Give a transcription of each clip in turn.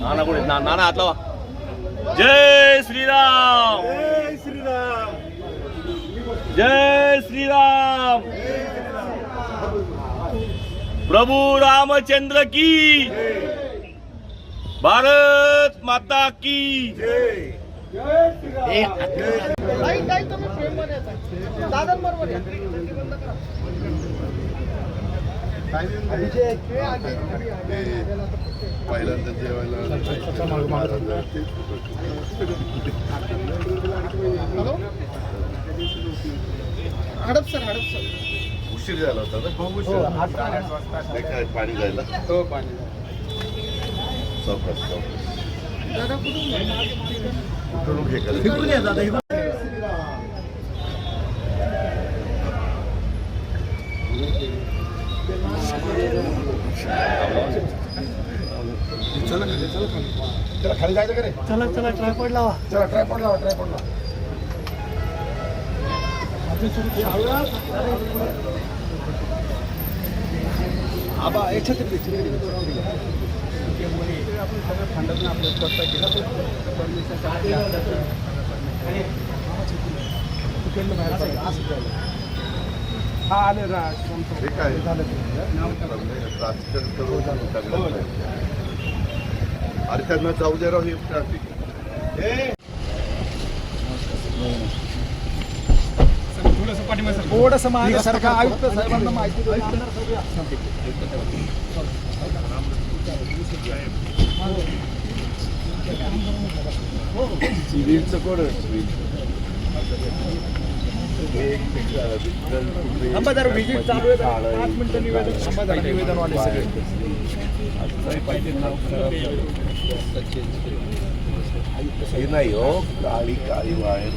नाना कुठे ना नाना हात लावा. जय श्रीराम. जय श्रीराम. जय श्रीराम. प्रभू रामचंद्र की भारत माता की जय. ताई ताई तुम्ही फ्रेममध्ये येता दादांबरोबर या. करा. पहिल्यांदा जेवायला हडप सर हडप सर उशीर झाला होता ना नाही काय पाणी जायला हो पाणी चौकात चौकात दादा कुठून कुठून हे करायचं चला खाली जायचं का रे? चला चला ट्रायपॉड लावा. चला ट्रायपॉड लावा ट्रायपॉड लावा. आबा एक छत्री आपण सगळं फंडातून आपलं स्वतः केलं हा आले राज हे काय राजकारण करून सगळं नाही. अरे त्यांना जाऊ दे राव हे ट्रॅफिक थोडस माझ्यासारखा आयुक्त साहेबांना माहिती सिव्हिलचं कोण विजिट चालू आहे. पाच मिनिटं निवेदन थांबा जरा निवेदनवाले सगळे. हे नाही हो काळी काळी वायर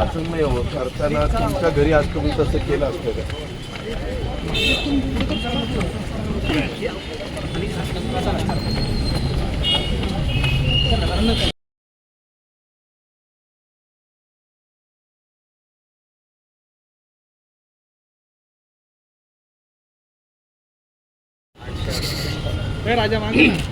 असं नाही हो करताना तुमच्या घरी आज तुम्ही तसं केलं असतं का? राजा मागे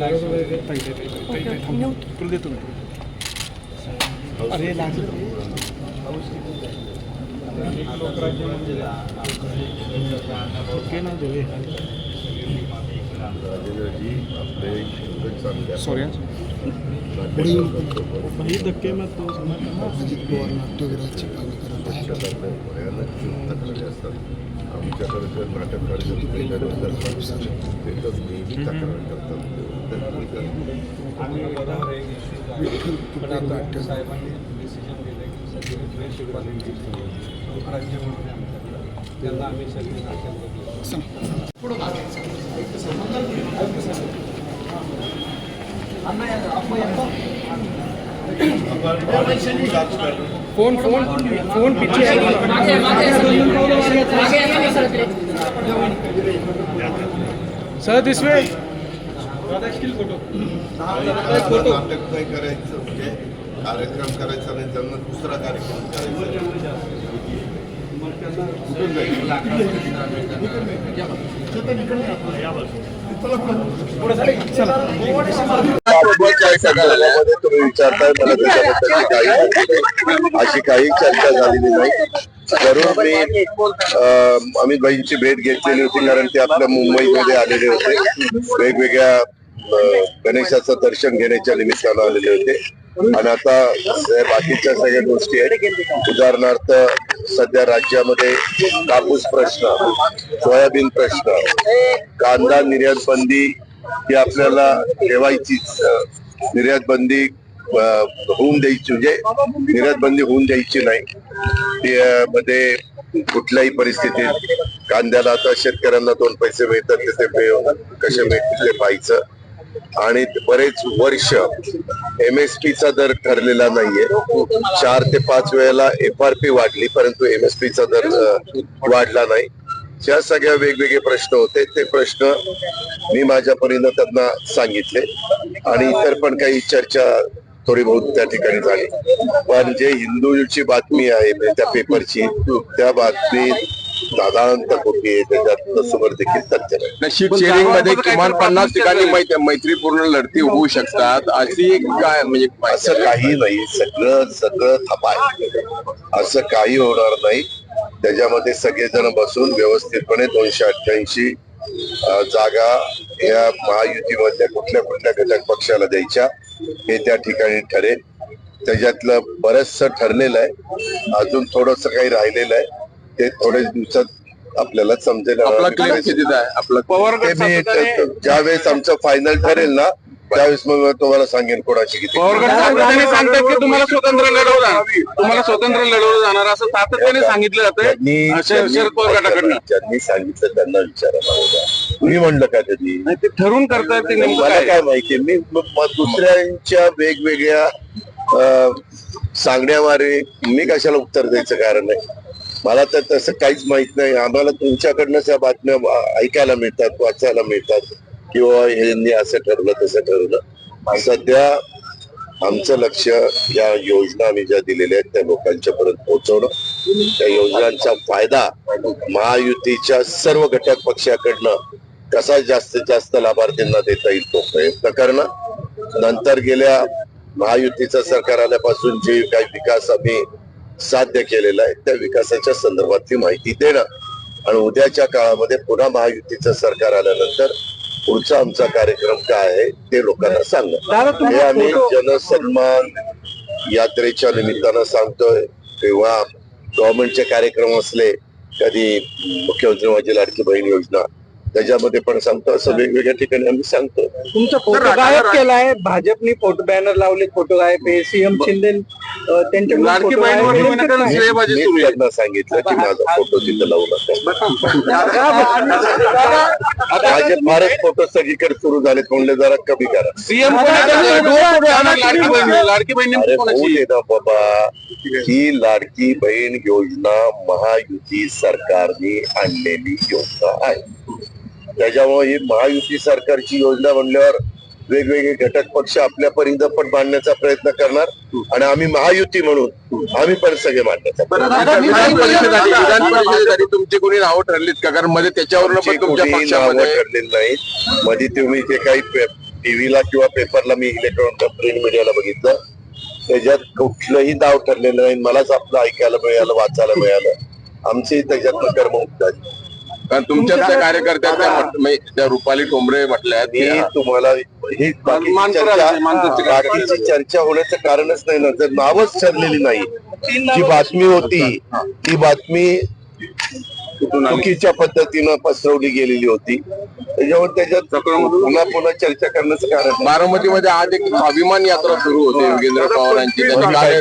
येत नाही अरे हो कशाला ढकलताय तुला देतो मी अरे लागलं ओके ना देऊ राजेंद्रजी आपले एकच नेहमी तक्रार करतात. भाई धक्के मत तो पक्षाकडे भयानक तक्रारी असतात आमच्याकडे जर नाटक काढलं पहिल्यांदा ते तर नेहमी तक्रार करतात तर मी तर- फोन फोन फोन पीछे सर दिस वे नाटक नाही करायचं म्हणजे कार्यक्रम करायचा नाही त्यांना दुसरा कार्यक्रम करायचा. कुठून जाईल? मध्ये तुम्ही विचारताय मला त्याच्याबद्दल काही अशी काही चर्चा झालेली नाही. जरूर मी अमित भाईंची भेट घेतलेली होती कारण ते आपल्या मुंबईमध्ये आलेले होते. वेगवेगळ्या गणेशाचं दर्शन घेण्याच्या निमित्तानं आलेले होते. आणि आता बाकीच्या सगळ्या गोष्टी आहेत. उदाहरणार्थ सध्या राज्यामध्ये कापूस प्रश्न सोयाबीन प्रश्न कांदा निर्यात बंदी ही आपल्याला ठेवायचीच निर्यात बंदी होऊन द्यायची म्हणजे निर्यात बंदी होऊन द्यायची नाही. मध्ये कुठल्याही परिस्थितीत कांद्याला आता शेतकऱ्यांना दोन पैसे मिळतात ते कसे मिळतील ते पाहायचं. आणि बरेच वर्ष एम एस पीचा दर ठरलेला नाहीये. चार ते पाच वेळेला एफ आर पी वाढली परंतु एम एस पीचा दर वाढला नाही. ज्या सगळ्या वेगवेगळे प्रश्न होते ते प्रश्न मी माझ्या परीनं त्यांना सांगितले. आणि इतर पण काही चर्चा थोडी बहुत त्या ठिकाणी झाली. पण जे हिंदूची बातमी आहे म्हणजे त्या पेपरची त्या बातमीत साधारणतः खोटी आहे त्याच्यात तसोबर देखील तथ्य नाही शेअरिंगमध्ये किमान पन्नास ठिकाणी मैत्रीपूर्ण लढती होऊ शकतात. अशी एक काय म्हणजे असं काही नाही. सगळं सगळं थपा आहे असं काही होणार नाही. त्याच्यामध्ये सगळेजण बसून व्यवस्थितपणे दोनशे अठ्ठ्याऐंशी जागा या महायुतीमधल्या कुठल्या कुठल्या घटक पक्षाला द्यायच्या हे त्या ठिकाणी ठरेल. त्याच्यातलं बरचसं ठरलेलं आहे. अजून थोडस काही राहिलेलं आहे. ते थोड्या दिवसात आपल्याला समजेल. आपला क्लिअर स्थितीत आहे. आपला ते मी ज्यावेळेस आमचं फायनल ठरेल ना त्यावेळेस मग मी तुम्हाला सांगेन कोणाची किती पवारगड सातत्याने सांगतात की तुम्हाला स्वतंत्र लढवलं जाणार तुम्हाला स्वतंत्र लढवलं जाणार असं सातत्याने सांगितलं त्यांनी जातं शरद शरद पवार गटाकडनं. ज्यांनी सांगितलं त्यांना विचारायला होता मी म्हणलं का कधी नाही, ते ठरवून करतायत ते नेमकं मला काय काय माहिती मी म- म- दुसऱ्यांच्या वेगवेगळ्या अं, सांगण्यामारे मी कशाला उत्तर द्यायचं कारण नाही मला तर तसं काहीच माहीत नाही. आम्हाला तुमच्याकडनंच या बातम्या ऐकायला मिळतात वाचायला मिळतात. किंवा यांनी असं ठरवलं तसं ठरवलं सध्या आमचं लक्ष या योजना आम्ही ज्या दिलेल्या आहेत त्या लोकांच्या पर्यंत पोहोचवणं. त्या योजनांचा फायदा महायुतीच्या सर्व घटक पक्षाकडनं कसा जास्तीत जास्त लाभार्थींना देता येईल तो प्रयत्न करणं. नंतर गेल्या महायुतीचं सरकार आल्यापासून जे काही विकास आम्ही साध्य केलेला आहे. त्या विकासाच्या संदर्भातली माहिती देणं आणि उद्याच्या काळामध्ये पुन्हा महायुतीचं सरकार आल्यानंतर पुढचा आमचा कार्यक्रम काय आहे ते लोकांना सांगणं. हे आम्ही जनसन्मान यात्रेच्या निमित्तानं सांगतोय. किंवा गव्हर्नमेंटचे कार्यक्रम असले कधी मुख्यमंत्री माझी लाडकी बहीण योजना त्याच्यामध्ये पण सांगतो. असं वेगवेगळ्या ठिकाणी आम्ही सांगतो तुमचा फोटो गायब केलाय. भाजपने फोटो बॅनर लावले फोटो गायब आहे. सीएम शिंदे अं, त्यांच्याकडून लाडकी बहीण. म्हणून श्रेयबाजी सुरू आहे. त्यांना सांगितलं की माझा फोटो तिथं लावू नका दादा, माझे फारच फोटो सगळीकडे सुरू झाले म्हणले जरा कमी करा. सीएम लाडकी बहीण लाडकी बहीण बाबा. ही लाडकी बहीण योजना महायुती सरकारने आणलेली योजना आहे. त्याच्यामुळे ही महायुती सरकारची योजना म्हणल्यावर वेगवेगळे घटक पक्ष आपल्या परीनं पण मांडण्याचा प्रयत्न करणार आणि आम्ही महायुती म्हणून आम्ही पण सगळे मांडण्याचा तुमची कोणी नावं ठरलीत का? कारण मध्ये नावं ठरलेली नाहीत. मध्ये तुम्ही ते काही टीव्हीला किंवा पेपरला मी इलेक्ट्रॉनिक प्रिंट मीडियाला बघितलं. त्याच्यात कुठलंही नाव ठरलेलं नाही. मलाच आपलं ऐकायला मिळालं वाचायला मिळालं. आमची त्याच्यातनं कर्ममुक्त झाली कारण तुमच्याच त्या कार्यकर्त्या त्या म्हट- म्हणजे त्या रुपाली ठोंबरे म्हटल्या मी तुम्हाला ही बाकीची चर्चा होण्याचं कारणच नाही ना. जर नावच ठरलेली नाही. जी बातमी होती. ती बातमी चुकीच्या पद्धतीनं पसरवली गेलेली होती. त्याच्यावर त्याच्यात पुन्हा पुन्हा चर्चा करण्याचं कारण. बारामतीमध्ये आज एक स्वाभिमान यात्रा सुरू होते योगेंद्र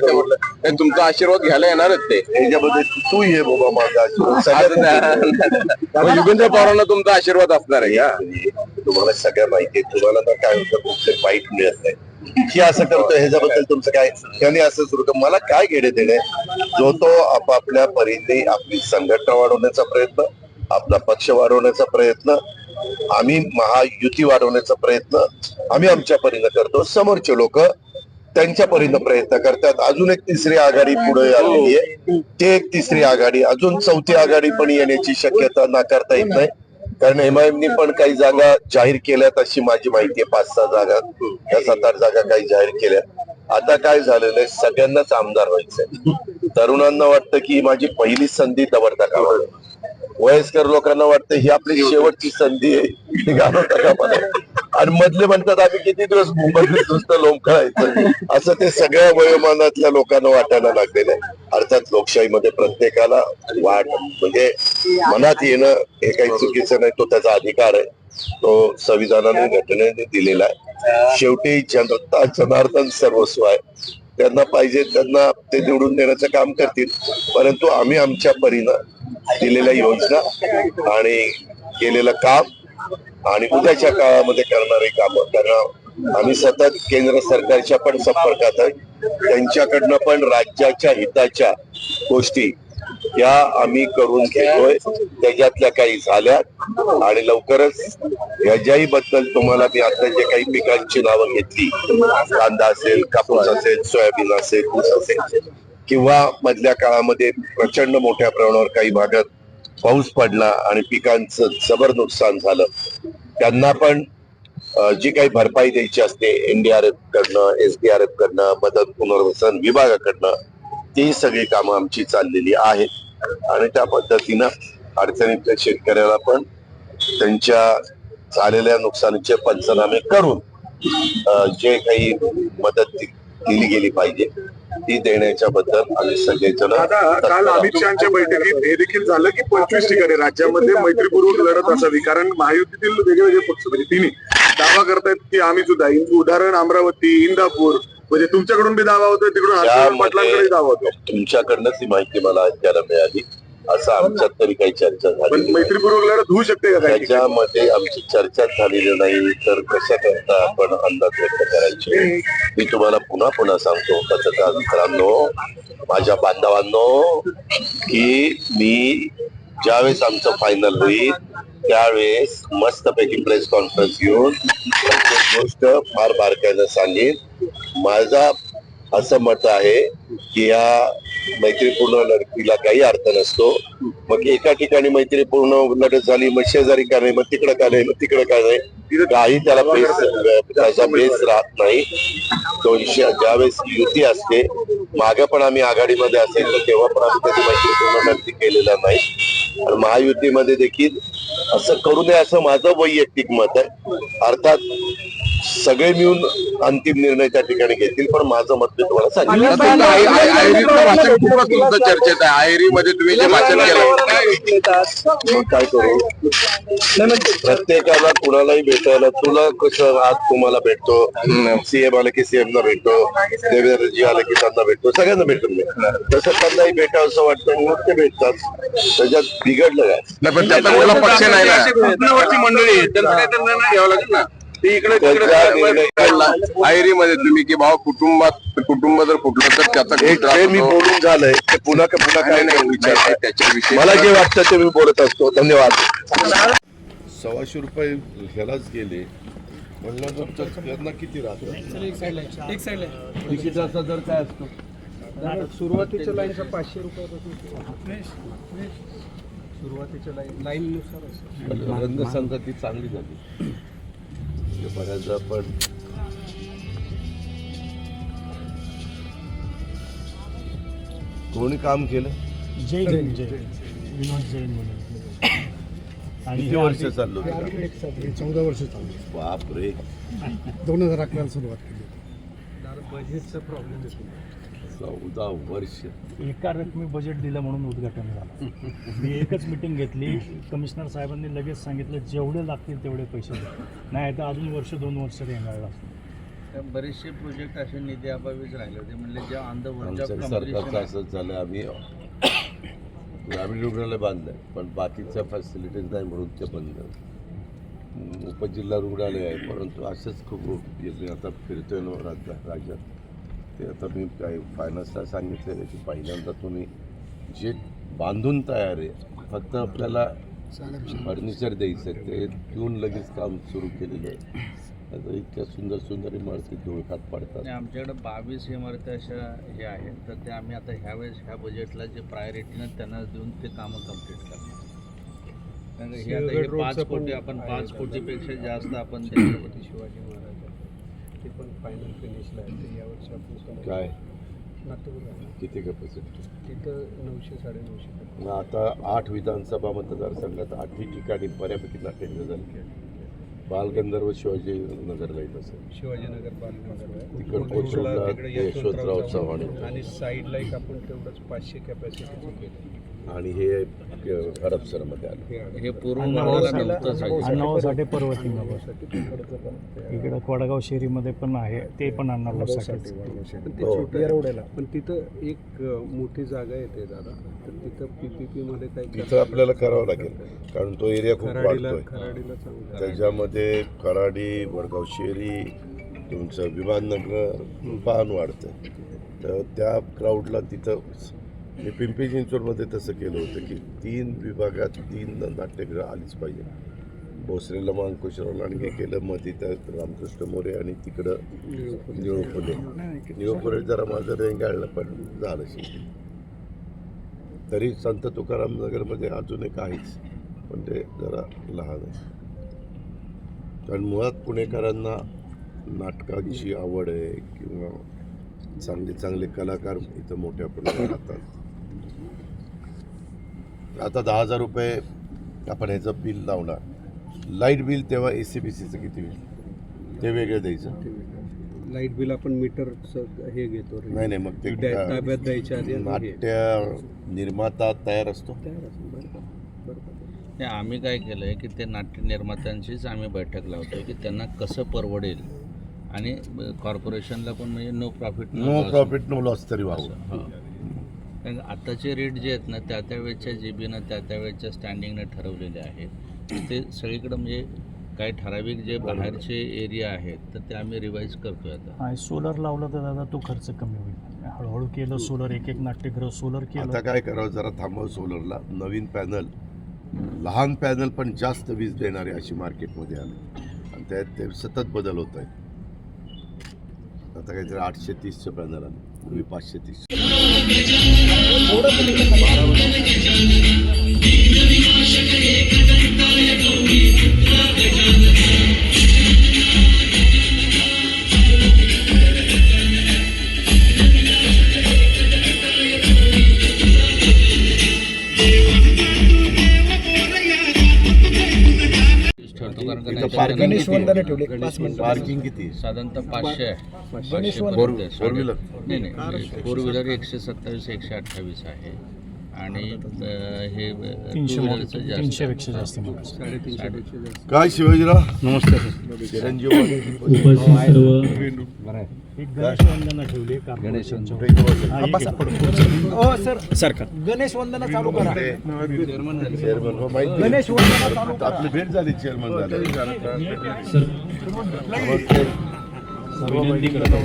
म्हटलं "नाही, तुमचा आशीर्वाद घ्यायला येणारच ते. त्याच्यामध्ये तू ये बाबा माझा योगेंद्र पवारांना तुमचा आशीर्वाद असणार आहे का? तुम्हाला सगळ्या माहिती आहे. तुम्हाला तर काय होतं कुठले वाईट मिळत नाही. की असं करतो ह्याच्याबद्दल तुमचं काय त्यांनी असं सुरू कर मला काय घेणे देणे जो तो आपापल्या परीने आपली संघटना वाढवण्याचा प्रयत्न आपला पक्ष वाढवण्याचा प्रयत्न आम्ही महायुती वाढवण्याचा प्रयत्न आम्ही आमच्या परीनं करतो. समोरचे लोक त्यांच्या परीनं प्रयत्न करतात. अजून एक तिसरी आघाडी पुढे आलेली आहे. ते एक तिसरी आघाडी अजून चौथी आघाडी पण येण्याची शक्यता नाकारता येत नाही. कारण एमआयएमनी पण काही जागा जाहीर केल्यात अशी माझी माहिती आहे पाच सहा जागा. या सात आठ जागा काही जाहीर केल्या आता काय झालेलं आहे सगळ्यांनाच आमदार व्हायचंय. तरुणांना वाटतं की ही माझी पहिली संधी दवडता कामा वयस्कर लोकांना वाटतं ही आपली शेवटची संधी आहे. आणि मधले म्हणतात आम्ही किती दिवस मुंबईत नुसतं लोंबकळायचं असं ते सगळ्या वयोमानातल्या लोकांना वाटायला लागलेलं आहे. अर्थात लोकशाहीमध्ये प्रत्येकाला वाट म्हणजे मनात येणं हे काही चुकीचं नाही तो त्याचा अधिकार आहे. तो संविधानाने घटनेने दिलेला आहे. शेवटी जनता जनार्दन सर्वस्व आहे. त्यांना पाहिजे त्यांना ते निवडून देण्याचं काम करतील. परंतु आम्ही आमच्या परीनं दिलेल्या योजना आणि केलेलं काम आणि उद्याच्या काळामध्ये करणारे काम कारण आम्ही सतत केंद्र सरकारच्या पण संपर्कात आहे. त्यांच्याकडनं पण राज्याच्या हिताच्या गोष्टी या आम्ही करून घेतोय. त्याच्यातल्या काही झाल्या आणि लवकरच ह्याच्याही बद्दल तुम्हाला मी आता जे काही पिकांची नावं घेतली कांदा असेल कापूस असेल सोयाबीन असेल ऊस असेल किंवा मधल्या काळामध्ये प्रचंड मोठ्या प्रमाणावर काही भागात पाऊस पडला आणि पिकांचं जबर नुकसान झालं त्यांना पण जी काही भरपाई द्यायची असते एनडीआरएफ कडनं एसडीआरएफ कडनं मदत पुनर्वसन विभागाकडनं ती सगळी कामं आमची चाललेली आहेत. आणि त्या पद्धतीनं अडचणीतल्या शेतकऱ्याला पण त्यांच्या झालेल्या नुकसानीचे पंचनामे करून जे काही मदत दिली गेली पाहिजे. ती देण्याच्या बद्दल आम्ही सगळेजण आता काल अमित. शहाच्या बैठकीत हे देखील झालं की पंचवीस ठिकाणी राज्यामध्ये मैत्रीपूर्वक लढत असावी. कारण महायुतीतील वेगवेगळे पक्ष म्हणजे तिन्ही. दावा करतायत की आम्ही सुद्धा उदाहरण अमरावती इंदापूर म्हणजे तुमच्याकडून बी दावा होतोय तिकडून पाटलांकडे दावा होतोय. तुमच्याकडनं ती माहिती मला ऐकायला मिळाली. असं आमच्यात तरी काही चर्चा झाली मैत्रीपूर्वक लढत होऊ शकते का? त्याच्यामध्ये आमची चर्चा झालेली नाही तर कशा करता आपण अंदाज व्यक्त करायचे? मी तुम्हाला पुन्हा पुन्हा सांगतो पत्रकार मित्रांनो माझ्या बांधवांनो की मी ज्यावेळेस आमचं फायनल होईल त्यावेळेस मस्तपैकी प्रेस कॉन्फरन्स घेऊन प्रत्येक गोष्ट फार बारकाईनं सांगेन. माझा असं मत आहे की या मैत्रीपूर्ण लढतीला काही अर्थ नसतो. मग एका ठिकाणी मैत्रीपूर्ण लढत झाली मग शेजारी का नाही मग तिकडं का नाही मग तिकडं का नाही काही त्याला त्याचा बेस राहत नाही. दोनशे ज्यावेळेस युती असते मागे पण आम्ही आघाडीमध्ये असेल तर तेव्हा पण आम्ही कधी मैत्रीपूर्ण लढती केलेला नाही. आणि महायुतीमध्ये देखील असं करू नये असं माझं वैयक्तिक मत आहे. अर्थात सगळे मिळून अंतिम निर्णय त्या ठिकाणी घेतील पण माझं मत मी तुम्हाला सांगितलं चर्चेत आहे. आयरीमध्ये तुम्ही जे भाषण केलं काय करू? प्रत्येकाला कुणालाही भेटायला तुला कसं आज तुम्हाला भेटतो? सीएम आलं की सीएम ला भेटतो. देवेंद्रजी आले की त्यांना भेटतो. सगळ्यांना भेटून मी. तसं त्यांनाही भेटावं असं वाटतं. मग ते भेटतात. त्याच्यात बिघडलं काय? नाही पण त्याचा कुठला पक्ष नाही मंडळी आहे. त्यांचं काही तर निर्णय घ्यावा लागेल ना. आयरीमध्ये तुम्ही की भाऊ कुटुंबात कुटुंब जर फुटलं तर त्याचा मी. बोलून झालंय. ते पुन्हा का पुन्हा काय नाही, विचार त्याच्याविषयी मला जे वाटतं ते मी बोलत असतो. धन्यवाद. सव्वाशे रुपये ह्यालाच गेले. म्हणल्यानंतर त्यांना किती राहतं? तिकिटाचा दर काय असतो? सुरुवातीच्या लाईनचा पाचशे रुपयापासून सुरुवातीच्या लाईन लाईननुसार रंगसंगती ती चांगली झाली. बऱ्याचदा पण कोणी काम केलं? जय जैन जय विनोद जैन म्हणून. आणि किती वर्ष चाललो चौदा वर्ष चालू बाप रे दोन हजार अकराला सुरुवात केली बजेटचा प्रॉब्लेम येतो चौदा वर्ष. एका रकमी बजेट दिलं म्हणून उद्घाटन झालं. मी एकच मिटिंग घेतली. कमिशनर साहेबांनी लगेच सांगितलं जेवढे लागतील तेवढे पैसे नाही तर अजून वर्ष दोन वर्ष रेंगाळला बरेचसे प्रोजेक्ट असे निधी अभावीच राहिले होते. म्हणजे जे आमच्या सरकारचं असंच झालं आम्ही ग्रामीण रुग्णालय बांधलंय पण बाकीच्या फॅसिलिटीज नाही म्हणून ते बंद उपजिल्हा रुग्णालय आहे परंतु असेच खूप आता फिरतोय राज्यात. ते आता मी काही फायनान्सला सांगितलेलं की पहिल्यांदा तुम्ही जे बांधून तयार आहे फक्त आपल्याला फर्निचर द्यायचं आहे ते घेऊन लगेच काम सुरू केलेलं आहे. आता इतक्या सुंदर सुंदर इमारती धुळखात पडतात. आणि आमच्याकडे बावीस इमारती अशा हे आहेत तर ते आम्ही आता ह्यावेळेस ह्या बजेटला जे प्रायोरिटीनं त्यांना देऊन ते कामं कंप्लीट करणार. कारण हे आता हे पाच कोटी पण आपण पाच. कोटीपेक्षा जास्त आपण त्याच्यामध्ये शिवाजी महाराज फायनल फिनिशला आहे ते यावर्षी आपण सुरू काय? नागपूर आहे. किती कॅपॅसिटी तिथं नऊशे साडेनऊशे मग आता आठ विधानसभा मतदारसंघात आठही ठिकाणी बऱ्यापैकी नाट्य झाली. बालगंधर्व शिवाजी नगरला येत असेल. शिवाजीनगर बालनगर तिकड कोथरूडला यशवंतराव चव्हाण येतं. आणि साईडला एक आपण तेवढंच पाचशे कॅपॅसिटीचं केलं आणि हे हडपसरमध्ये आलं. हे पूर्व आहे. अण्णाभाऊसाठी पर्वती इकडं कोडगाव शेरीमध्ये पण आहे. ते पण अण्णाभाऊसाठी पण ते हो. पण तिथं एक मोठी जागा येते दादा. तर तिथं पीपीपी मध्ये काही तिथं आपल्याला करावं लागेल. कारण तो एरिया खूप खराडीला वाढतोय. त्याच्यामध्ये कराडी वडगाव शेरी तुमचं विमाननगर पान वाढतं. तर त्या क्राऊडला तिथं मी पिंपरी चिंचवडमध्ये तसं केलं होतं की तीन विभागात तीन नाट्यगृह आलीच पाहिजे. भोसरीला मग अंकुशराव लांडगे केलं मग तिथं रामकृष्ण मोरे आणि तिकडं निळोपुले. निळोपुले जरा माझं रेंगाळलं पण झालं शेवटी. तरी संत तुकाराम नगरमध्ये अजून एक आहेच पण ते जरा लहान आहे. कारण मुळात पुणेकरांना नाटकांची आवड आहे किंवा चांगले चांगले कलाकार इथं मोठ्या प्रमाणात राहतात. आता दहा हजार रुपये आपण ह्याचं बिल लावणार. लाइट बिल तेव्हा ए सी बी सीचं किती होईल? ते वेगळं द्यायचं. लाइट बिल आपण मीटर हे घेतो. नाही नाही मग ते ताब्यात द्यायच्या आधी नाट्य निर्माता तयार असतो. नाही, आम्ही काय केलं आहे की ते नाट्य निर्मात्यांशीच आम्ही बैठक लावतो की त्यांना कसं परवडेल आणि कॉर्पोरेशनला पण म्हणजे no profit no profit no loss तरी व्हावं. कारण आताचे रेट जे आहेत ना त्या त्या वेळच्या जी बीनं त्या त्या वेळच्या स्टँडिंगने ठरवलेले आहेत. ते सगळीकडं म्हणजे काही ठराविक जे बाहेरचे एरिया आहेत तर ते आम्ही रिवाईज करतोय आता. आणि सोलर लावलं तर दादा तो खर्च कमी होईल. हळूहळू केलं सोलर एक एक नाट्यगृह सोलर आता केलं काय करावं जरा थांबव सोलरला नवीन पॅनल लहान पॅनल पण जास्त वीज देणारे अशी मार्केटमध्ये आले. आणि त्यात ते सतत बदल होत आहेत. आता काहीतरी आठशे तीसचं पॅनल आलं पूर्वी पाचशे तीस. बारा इथं तर किती? ठेवले पाच मिनिटं. पार्किंग किती साधारणतः पाचशे आहे. फोर व्हीलर नाही नाही फोर व्हीलर एकशे सत्तावीस एकशे अठ्ठावीस आहे. आणि हे तीनशे जास्त काय शिवाजीराव? सर. चिरंजीव गणेश हो सर. सरकार. गणेश वंदना चालू करा. चेअरमन हो माहिती गणेश आपली भेट झाली चेअरमन झाले. नमस्ते. विनंती करतो.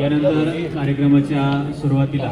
यानंतर कार्यक्रमाच्या सुरुवातीला.